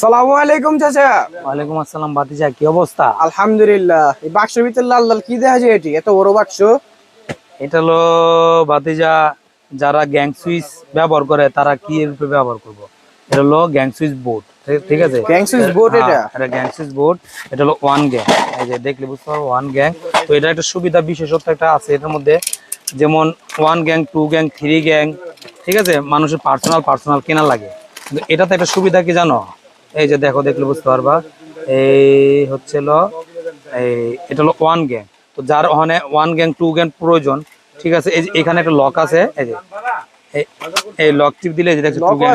সালামু আলাইকুম চাচা। ওয়ালাইকুম আসসালাম বাতিজা কি অবস্থা? আলহামদুলিল্লাহ। এই বাক্সের ভিতরে লাল লাল কি দেখা যায় এটি? এত বড় বাক্স। এটা হলো বাতিজা যারা গ্যাং সুইচ ব্যবহার করে তারা কি এর উপরে ব্যবহার করব? এটা হলো গ্যাং সুইচ বোর্ড ঠিক আছে? switch board এটা? হ্যাঁ, এটা গ্যাং সুইচ বোর্ড এটা হলো ওয়ান গ্যাং। এই যে দেখলে বুঝতে পারব ওয়ান গ্যাং। তো এটা একটা সুবিধা বিশেষত্ব একটা আছে এটার মধ্যে যেমন one gang two gang three gang ঠিক আছে? মানুষের পার্সোনাল পার্সোনাল কেনা লাগে। কিন্তু এটাতে একটা সুবিধা কি জানো? এই যে দেখো দেখলে বুঝতে পারবা। এই হচ্ছিল এই এটা হলো ওয়ান গ্যাং তো যার ওখানে ওয়ান গ্যাং টু গ্যাং প্রয়োজন ঠিক আছে? এই যে এখানে একটা লক আছে এই যে এই- লক টিপ দিলে এই যে দেখছ টু গ্যাং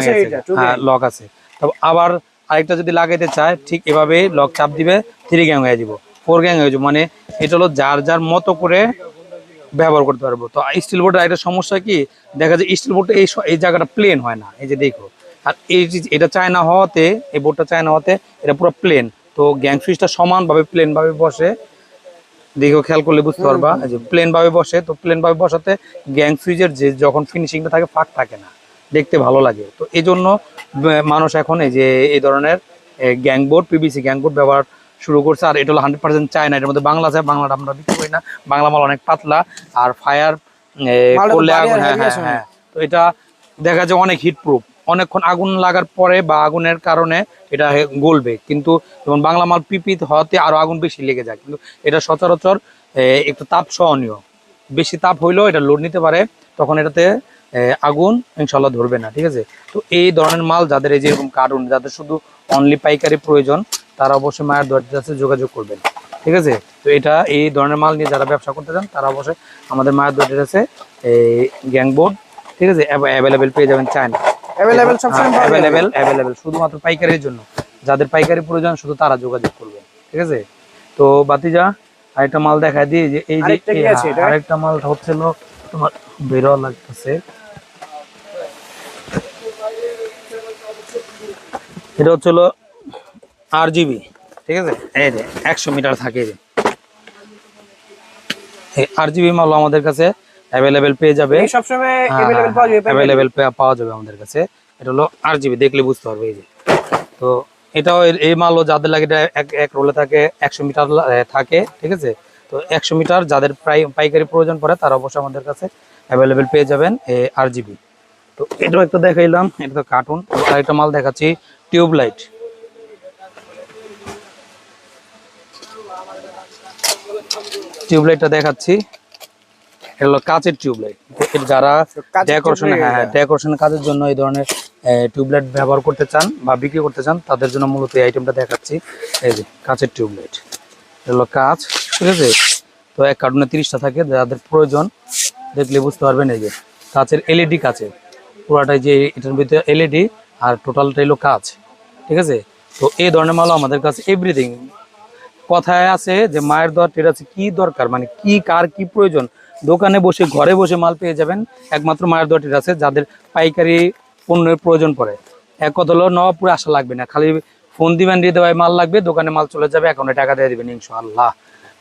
হ্যাঁ লক আছে। তবে আবার আরেকটা যদি লাগাইতে চায় ঠিক এভাবে লক চাপ দিবে থ্রি গ্যাং হয়ে যাব ফোর গ্যাং হয়ে যাব মানে এটা হলো যার যার মতো করে ব্যবহার করতে পারব। তো স্টিল বোর্ডের একটা সমস্যা কি? দেখা যায় স্টিল বোর্ডটা এই এই জায়গাটা প্লেন হয় না। এই যে দেখো আর এই এটা চায়না হওয়াতে এই বোর্ডটা চায়না হওয়াতে এটা পুরো প্লেন তো গ্যাং সুইচটা সমানভাবে প্লেনভাবে বসে। দেখো খেয়াল করলে বুঝতে পারবা যে প্লেনভাবে বসে। তো প্লেনভাবে বসাতে গ্যাং সুইচের যে যখন ফিনিশিংটা থাকে ফাঁক থাকে না। দেখতে ভালো লাগে। তো এই জন্য মানুষ এখন এই যে এই ধরনের gang board PVC gang board ব্যবহার শুরু করছে আর এটা হলো হান্ড্রেড পার্সেন্ট চায়না এটার মধ্যে বাংলা আছে বাংলাটা আমরা বিক্রি করি না। বাংলা মাল অনেক পাতলা আর ফায়ার করলে আগুন হ্যাঁ হ্যাঁ হ্যাঁ। তো এটা দেখা যায় অনেক হিট প্রুফ অনেকক্ষণ আগুন লাগার পরে বা আগুনের কারণে এটা গলবে। কিন্তু যেমন বাংলা মাল পিপি হওয়াতে আরও আগুন বেশি লেগে যায়। কিন্তু এটা সচরাচর একটু তাপ সহনীয়। বেশি তাপ হইলেও এটা লোড নিতে পারে তখন এটাতে আগুন ইনশাল্লাহ ধরবে না ঠিক আছে? তো এই ধরনের মাল যাদের এই যে এরকম কার্টুন যাদের শুধু অনলি পাইকারি প্রয়োজন তারা অবশ্যই মায়ের দরজার কাছে যোগাযোগ করবেন। ঠিক আছে? তো এটা এই ধরনের মাল নিয়ে যারা ব্যবসা করতে চান তারা অবশ্যই আমাদের মায়ের দরজার কাছে এই গ্যাং বোর্ড ঠিক আছে? অ্যাভেলেবেল পেয়ে যাবেন চায়না। অ্যাভেলেবেল সবসময় অ্যাভেলেবেল অ্যাভেলেবেল শুধুমাত্র পাইকারির জন্য। যাদের পাইকারি প্রয়োজন শুধু তারা যোগাযোগ করবে। ঠিক আছে? তো বাতিজা আরেকটা মাল দেখা দিই যে এই যে আরেকটা মাল হচ্ছিল তোমার বেরো লাগতেছে। এটা হচ্ছিল আর জিবি ঠিক আছে? এই যে একশো মিটার থাকে এই যে। আর জিবি মাল আমাদের কাছে অ্যাভেলেবেল পেয়ে যাবে। সবসময় হ্যাঁ, অ্যাভেলেবেল পাওয়া যাবে অ্যাভেলেবেল আমাদের কাছে। এটা হলো আর জিবি দেখলে বুঝতে পারবে এই যে। তো এটাও এই মালও যাদের লাগে এটা এক এক রোলে থাকে একশো মিটার থাকে ঠিক আছে? তো একশো মিটার যাদের প্রায় পাইকারি প্রয়োজন পড়ে তারা অবশ্যই আমাদের কাছে অ্যাভেলেবেল পেয়ে যাবেন আর জিবি তো এটাও একটা দেখাইলাম এটা তো কার্টুন আর একটা মাল দেখাচ্ছি টিউব লাইট টিউব লাইটটা দেখাচ্ছি। এটা হলো কাচের টিউব লাইট যারা ডেকোরেশন হ্যাঁ ডেকোরেশন কাজের জন্য এই ধরনের টিউবলাইট ব্যবহার করতে চান বা বিক্রি করতে চান তাদের জন্য মূলত এই আইটেমটা দেখাচ্ছি। এই যে কাচের টিউবলাইট। এটা হলো কাচ ঠিক আছে? তো এক কার্টুনে তিরিশটা থাকে যাদের প্রয়োজন দেখলে বুঝতে পারবেন এই যে। কাচের এলইডি কাচে পুরাটাই যে এটার ভিতরে এলইডি আর টোটালটাই হলো কাচ ঠিক আছে? তো এই ধরনের মালও আমাদের কাছে এভরিথিং কথায় আছে যে মায়ের টের আছে কি দরকার? মানে কি, কার কি প্রয়োজন? দোকানে বসে, ঘরে বসে মাল পেয়ে যাবেন। একমাত্র মায়ের টের আছে, যাদের পাইকারি পণ্যের প্রয়োজন পড়ে। এক কথা হলো নবাবপুরে আসা লাগবে না। খালি ফোন দিবেন, দিয়ে দেওয়ায় মাল লাগবে, দোকানে মাল চলে যাবে, অ্যাকাউন্টে টাকা দিয়ে দেবেন, ইনশাআল্লাহ।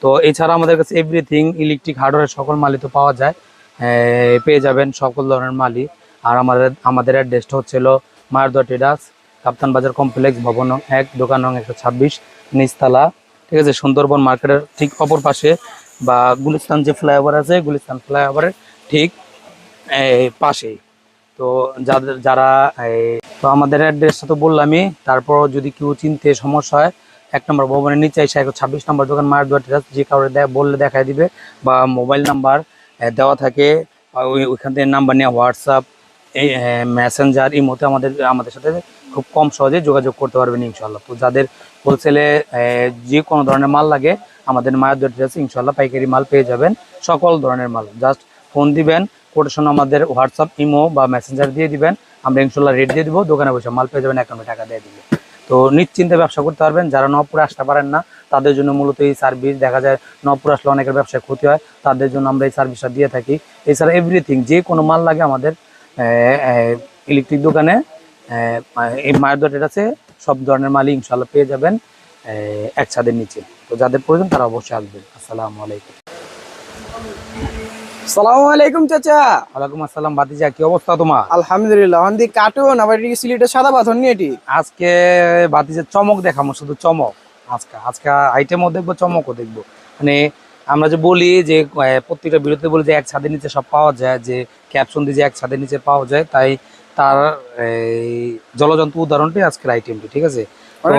তো এছাড়া আমাদের কাছে এভরিথিং ইলেকট্রিক হার্ডওয়্যার সকল মালই তো পাওয়া যায়। পেয়ে যাবেন সকল ধরনের মালই। আর আমাদের আমাদের অ্যাড্রেসটা হচ্ছিল মায়ের দর ট্রেডার্স কাপ্তান বাজার কমপ্লেক্স, ভবন এক, দোকান নং একশো ছাব্বিশ, নিচতলা ঠিক আছে, সুন্দরবন মার্কেটের ঠিক অপর পাশে বা গুলিস্তান যে ফ্লাইওভার আছে, গুলিস্তান ফ্লাইওভারের ঠিক পাশেই। তো যাদের, যারা তো আমাদের অ্যাড্রেসটা তো বললামই, তারপর যদি কেউ চিনতে সমস্যা হয়, এক নম্বর ভবনের নিচে এসে একশো ছাব্বিশ নম্বর দোকান, মায়ের দোয়া টেরাস যে কাউরে বললে দেখায় দিবে, বা মোবাইল নাম্বার দেওয়া থাকে ওই, ওইখান থেকে নাম্বার নিয়ে হোয়াটসঅ্যাপ এই মেসেঞ্জার এই মতে আমাদের আমাদের সাথে খুব কম সহজে যোগাযোগ করতে পারবেন ইনশাল্লাহ তো যাদের হোলসেলে যে কোনো ধরনের মাল লাগে, আমাদের মায়ের দোয়া টেরাস ইনশাল্লাহ পাইকারি মাল পেয়ে যাবেন, সকল ধরনের মাল। জাস্ট ফোন দিবেন কোটেশন আমাদের হোয়াটসঅ্যাপ ইমো বা মেসেঞ্জার দিয়ে দিবেন, আমরা ইনশাল্লাহ রেট দিয়ে দিব, দোকানে বসে মাল পেয়ে যাবেন অ্যাকাউন্টে টাকা দিয়ে দিবে তো নিশ্চিন্তে ব্যবসা করতে পারবেন, যারা নবপুরে আসতে পারেন না, তাদের জন্য মূলত এই সার্ভিস দেখা যায় নবপুর আসলে অনেকের ব্যবসায় ক্ষতি হয়, তাদের জন্য আমরা এই সার্ভিসটা দিয়ে থাকি। এছাড়া এভরিথিং যে কোনো মাল লাগে আমাদের ইলেকট্রিক দোকানে এই মায়ের আছে সব ধরনের মালই ইনশাল্লাহ পেয়ে যাবেন এক ছাদের নিচে। তো যাদের প্রয়োজন তারা অবশ্যই আসবেন। আসসালামু আলাইকুম। সালামু আলাইকুম চাচা। ওয়ালাইকুম আসসালাম বাতিজা কি অবস্থা তোমার? আলহামদুলিল্লাহ আবার এটি সাদা পাথর নিয়ে এটি। আজকে চমক শুধু চমক। আজকে আজকে আইটেমও দেখব চমকও দেখব। মানে আমরা যে বলি যে প্রত্যেকটা বিরতি বলি যে এক ছাদের নিচে সব পাওয়া যায় যে ক্যাপশন দিয়ে যে এক ছাদের নিচে পাওয়া যায় তাই তার এই জলজন্ত উদাহরণটি আজকের আইটেমটি ঠিক আছে? মানে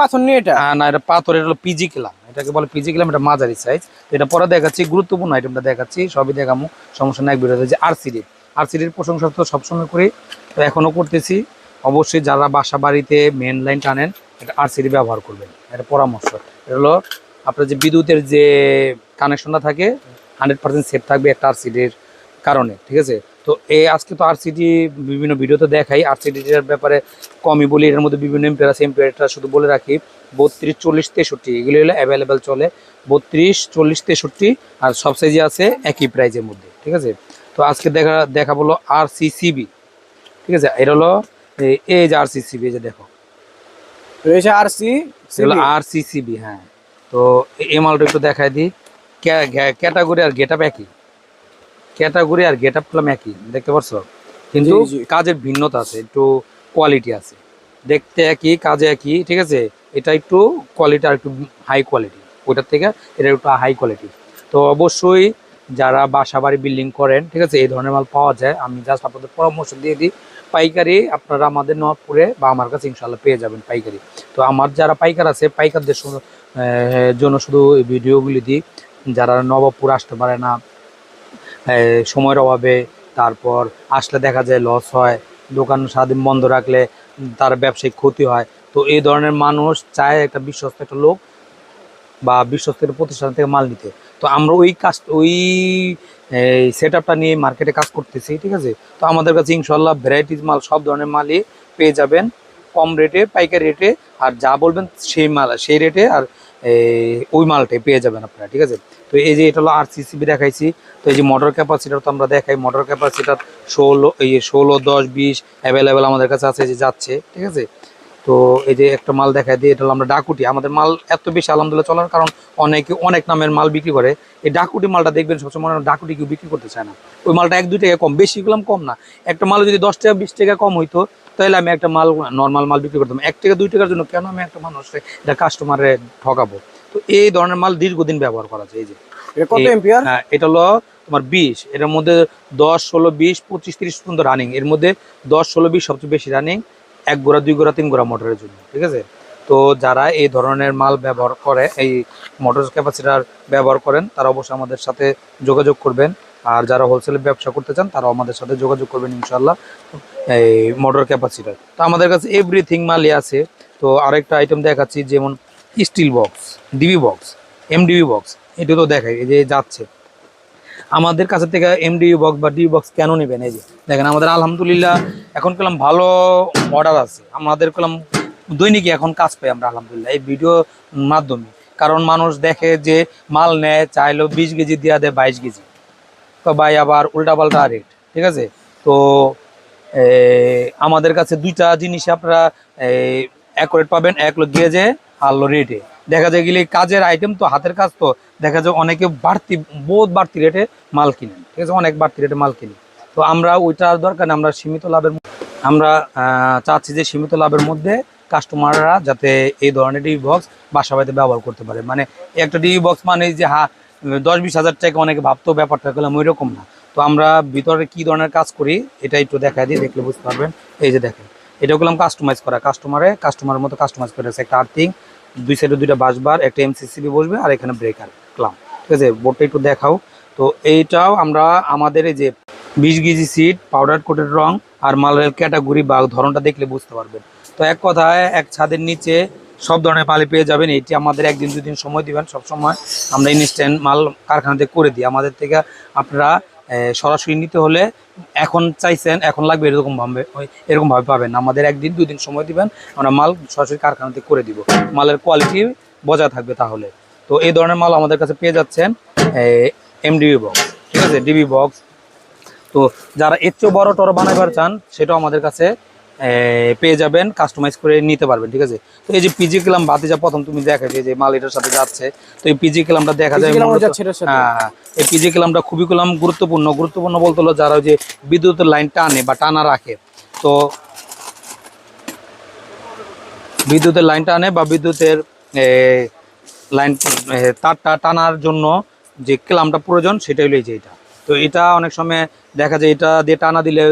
পাথর নিয়ে এটা? না এটা পাথর এটা হলো পিজি কিলাম। এটাকে বলে পিজি কিলাম এটা মাঝারি সাইজ এটা পরে দেখাচ্ছি গুরুত্বপূর্ণ আইটেমটা দেখাচ্ছি সবই দেখামু সমস্যা নাই বিরোধী যে আরসিডি আরসিডির প্রশংসা তো সবসময় করি তো এখনও করতেছি। অবশ্যই যারা বাসা বাড়িতে মেন লাইন টানেন এটা আরসিডি ব্যবহার করবেন। এটা পরামর্শ। এটা হলো আপনার যে বিদ্যুতের যে কানেকশনটা থাকে হান্ড্রেড পার্সেন্ট সেফ থাকবে একটা আরসিডির কারণে ঠিক আছে? তো এই আজকে তো আরসিডি বিভিন্ন ভিডিওতে দেখাই। আরসিডির ব্যাপারে কমই বলি এর মধ্যে বিভিন্ন এম্পিয়ার আছে এম্পিয়ারটা শুধু বলে রাখি বত্রিশ চল্লিশ তেষট্টি এগুলি হলো অ্যাভেলেবেল চলে। বত্রিশ চল্লিশ তেষট্টি আর সব সাইজে আছে একই প্রাইজের মধ্যে ঠিক আছে? তো আজকে দেখা দেখা বলো আর সিসিবি ঠিক আছে? এটা হলো এই- যে আর সিসিবি এই যে দেখো। রয়েছে আর সি আর সিসিবি হ্যাঁ। তো এ- এই মালটা একটু দেখাই দিই। ক্যাটাগরি আর গেট আপ একই? ক্যাটাগরি আর গেট আপ একই দেখতে পারছ? কিন্তু। কাজের ভিন্নতা আছে একটু কোয়ালিটি আছে। দেখতে একই কাজে একই ঠিক আছে? এটা একটু কোয়ালিটি আর একটু হাই কোয়ালিটি ওটার থেকে এটা একটু হাই কোয়ালিটি। তো অবশ্যই যারা বাসা বাড়ি বিল্ডিং করেন ঠিক আছে? এই ধরনের মাল পাওয়া যায় আমি জাস্ট আপনাদের পরামর্শ দিয়ে দিই। পাইকারি আপনারা আমাদের নবাবপুরে বা আমার কাছে ইনশাল্লাহ পেয়ে যাবেন পাইকারি। তো আমার যারা পাইকার আছে পাইকারদের জন্য শুধু এই ভিডিওগুলি দিই। যারা নবাবপুর আসতে পারে না সময়ের অভাবে তারপর আসলে দেখা যায় লস হয়, দোকান সারাদিন বন্ধ রাখলে তার ব্যবসায়িক ক্ষতি হয়। তো এই ধরনের মানুষ চায় একটা বিশ্বস্ত একটা লোক বা বিশ্বস্ত প্রতিষ্ঠান থেকে মাল নিতে। তো আমরা ওই কাজ, ওই সেট আপটা নিয়ে মার্কেটে কাজ করতেছি, ঠিক আছে? তো আমাদের কাছে ইনশাল্লাহ ভ্যারাইটিস মাল, সব ধরনের মালই পেয়ে যাবেন। কম রেটে পাইকারি রেটে আর যা বলবেন সেই মাল, সেই রেটে আর এই, ওই মালটাই পেয়ে যাবেন আপনারা ঠিক আছে? তো এই যে এটা হলো আর সিসিবি দেখাইছি তো এই যে মোটর ক্যাপাসিটার তো আমরা দেখাই মোটর ক্যাপাসিটার ষোলো এই ষোলো দশ বিশ অ্যাভেলেবেল আমাদের কাছে আছে যে যাচ্ছে ঠিক আছে? তো এই যে একটা মাল দেখাই দিয়ে এটা হলো আমরা ডাকুটি। আমাদের মাল এত বেশি আলহামদুলিল্লাহ চলার কারণ অনেকে অনেক নামের মাল বিক্রি করে। এই ডাকুটি মালটা দেখবেন সবসময় মনে ডাকুটি কেউ বিক্রি করতে চায় না। ওই মালটা এক দুই টাকা কম বেশি কম না। একটা মাল যদি দশ টাকা বিশ টাকা কম হইতো তাহলে আমি একটা মাল নর্মাল মাল বিক্রি করতাম। এক টাকা দুই টাকার জন্য কেন আমি একটা মানুষকে এটা কাস্টমারে ঠকাবো? তো এই ধরনের মাল দীর্ঘদিন ব্যবহার করা যায়। এই যে এটা কত এম্পিয়ার হ্যাঁ এটা হলো তোমার বিশ। এটার মধ্যে দশ ষোলো বিশ পঁচিশ তিরিশ পর্যন্ত রানিং এর মধ্যে দশ ষোলো বিশ সবচেয়ে বেশি রানিং এক গোড়া দুই গোড়া তিন গোড়া মোটরের জন্য ঠিক আছে? তো যারা এই ধরনের মাল ব্যবহার করে এই মোটর ক্যাপাসিটার ব্যবহার করেন তারা অবশ্যই আমাদের সাথে যোগাযোগ করবেন। আর যারা হোলসেলে ব্যবসা করতে চান তারা আমাদের সাথে যোগাযোগ করবেন ইনশাল্লাহ এই মোটর ক্যাপাসিটার তো আমাদের কাছে এভরিথিং মালই আছে। তো আরেকটা আইটেম দেখাচ্ছি, যেমন steel box DB box MDB box এটা তো দেখাই যে যাচ্ছে। আমাদের কাছে থেকে এমডি বক্স বা ডি বক্স কেন নেবেন? এই যে দেখেন, আমাদের আলহামদুলিল্লাহ এখন কলাম ভালো অর্ডার আছে। আমাদের কলাম দৈনিকই এখন কাজ পাই আমরা, আলহামদুলিল্লাহ, এই ভিডিও মাধ্যমে। কারণ মানুষ দেখে যে মাল নেয় চাইলো বিশ কেজি দেওয়া দেয়, বাইশ কেজি। তো ভাই আবার উল্টাপাল্টা রেট ঠিক আছে? তো আমাদের কাছে দুইটা জিনিস আপনারা অ্যাকুরেট পাবেন। এক হলো গেজে আর রেটে দেখা যায় গেলে কাজের আইটেম তো, হাতের কাজ তো, দেখা যায় অনেকে বাড়তি, বহুত বাড়তি রেটে মাল কিনেন, ঠিক আছে? অনেক বাড়তি রেটে মাল কিনি। তো আমরা ওইটার দরকার আমরা সীমিত লাভের আমরা চাচ্ছি যে সীমিত লাভের মধ্যে কাস্টমাররা যাতে এই ধরনের ডিবি বক্স বাসা বাড়িতে ব্যবহার করতে পারে। মানে একটা ডিবি বক্স মানে যে হা দশ বিশ হাজার টাকা অনেকে ভাবতো ব্যাপারটা করলাম ওই রকম না। তো আমরা ভিতরে কি ধরনের কাজ করি, এটা একটু দেখা দিই, দেখলে বুঝতে পারবেন। এই যে দেখেন, এটা করলাম কাস্টমাইজ করা। কাস্টমারে কাস্টমারের মতো কাস্টমাইজ করে। একটা আর্থিং দুই সাইডে দুইটা বাসবার একটা এমসিসিবি বসবে আর এখানে ব্রেকার ক্লাম ঠিক আছে, বোর্ডটা একটু দেখাও। তো এইটাও আমরা আমাদের এই যে বিশ কেজি সিট পাউডার কোটের রং আর মালের ক্যাটাগরি বা ধরনটা দেখলে বুঝতে পারবেন। তো এক কথায় এক ছাদের নিচে সব ধরনের পালি পেয়ে যাবেন। এটি আমাদের একদিন, দুদিন সময় দিবেন। সব সময় আমরা ইনস্ট্যান্ট মাল কারখানাতে করে দিই। আমাদের থেকে আপনারা সরাসরি নিতে হলে এখন চাইছেন, এখন লাগবে এরকম ভাবে, ওই এরকম ভাবে পাবেন আমাদের একদিন দুই দিন সময় দিবেন, আমরা মাল সরাসরি কারখানাতে করে দিব। মালের কোয়ালিটি বজায় থাকবে তাহলে। তো এই ধরনের মাল আমাদের কাছে পেয়ে যাচ্ছেন এমডিবি বক্স ঠিক আছে? ডিবি বক্স তো যারা এর চেয়েও বড় টর বানাইবার চান, সেটাও আমাদের কাছে পেয়ে যাবেন কাস্টমাইজ করে নিতে পারবেন ঠিক আছে? তো এই যে পিজি ক্লাম বাতি যা প্রথম তুমি দেখা যে মাল এটার সাথে যাচ্ছে তো এই পিজি ক্লামটা দেখা যায় সাথে? হ্যাঁ এই পিজি ক্লামটা খুবই কলাম গুরুত্বপূর্ণ। গুরুত্বপূর্ণ বলতে হলো যারা ওই যে বিদ্যুতের লাইন টানে বা টানা রাখে তো বিদ্যুতের লাইন টানে বা বিদ্যুতের লাইন তারটা টানার জন্য যে ক্লামটা প্রয়োজন সেটাই হলো এই যে এটা। তো এটা অনেক সময় দেখা যায় এটা দিয়ে টানা দিলে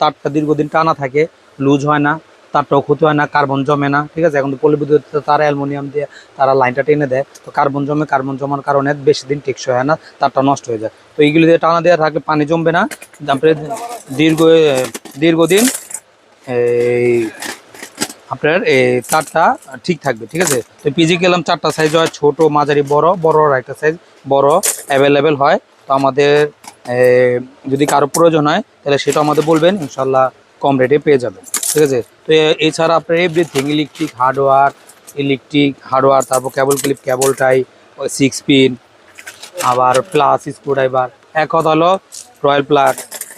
তারটা দীর্ঘদিন টানা থাকে লুজ হয় না তারটাও ক্ষতি হয় না, কার্বন জমে না, ঠিক আছে? এখন তো পলিবিদ্যুৎ তারা অ্যালুমিনিয়াম দিয়ে তারা লাইনটা টেনে দেয়, তো কার্বন জমে, কার্বন জমার কারণে বেশি দিন টেকসই হয় না, তারটা নষ্ট হয়ে যায়। তো এইগুলি দিয়ে টানা দেওয়া থাকলে পানি জমবে না, তারপরে দীর্ঘ দীর্ঘদিন এই আপনার এই তারটা ঠিক থাকবে, ঠিক আছে? তো পিজি গেলাম চারটা সাইজ হয়, ছোট, মাঝারি, বড় বড় একটা সাইজ বড় অ্যাভেলেবেল হয়। তো আমাদের যদি কারও প্রয়োজন হয়, তাহলে সেটা আমাদের বলবেন ইনশাল্লাহ কম রেটে পেয়ে যাবেন, ঠিক আছে? তো এছাড়া আপনার everything electric hardware electric hardware তারপর cable clip cable tie six pin আবার প্লাস স্ক্রুড্রাইভার এক কথা হলো রয়্যাল প্লাগ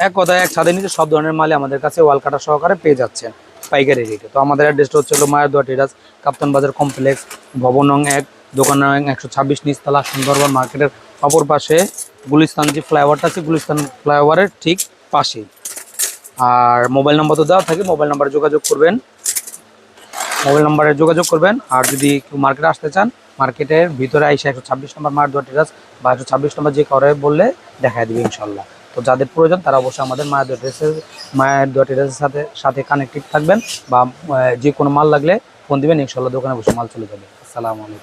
এক কথায় এক ছাদের নিচে সব ধরনের মালে আমাদের কাছে ওয়াল কাটা সহকারে পেয়ে যাচ্ছেন পাইকারি রেটে তো আমাদের অ্যাড্রেসটা হচ্ছে হলো মায়ের দোয়া টেরাস কাপ্তান বাজার কমপ্লেক্স ভবন নং এক, দোকান নং একশো ছাব্বিশ, নিচতলা সুন্দরবন মার্কেটের অপর পাশে গুলিস্তান যে ফ্লাইওভারটা আছে, গুলিস্তান ফ্লাইওভারের ঠিক পাশে আর মোবাইল নাম্বার তো দেওয়া থাকে, মোবাইল নাম্বারে যোগাযোগ করবেন। মোবাইল নাম্বারে যোগাযোগ করবেন, আর যদি কেউ মার্কেটে আসতে চান, মার্কেটের ভিতরে আইসা একশো ছাব্বিশ নম্বর মার দোয়া টেরাস বা একশো ছাব্বিশ নম্বর যে করে বললে দেখা দিবে ইনশাল্লাহ। তো যাদের প্রয়োজন তারা অবশ্যই আমাদের মায়ের দোয়া টেরাসের মায়ের দোয়া টেরাসের সাথে সাথে কানেক্টেড থাকবেন বা যে কোনো মাল লাগলে ফোন দেবেন, ইনশাল্লাহ দোকানে বসে মাল চলে যাবে। আসসালামু আলাইকুম।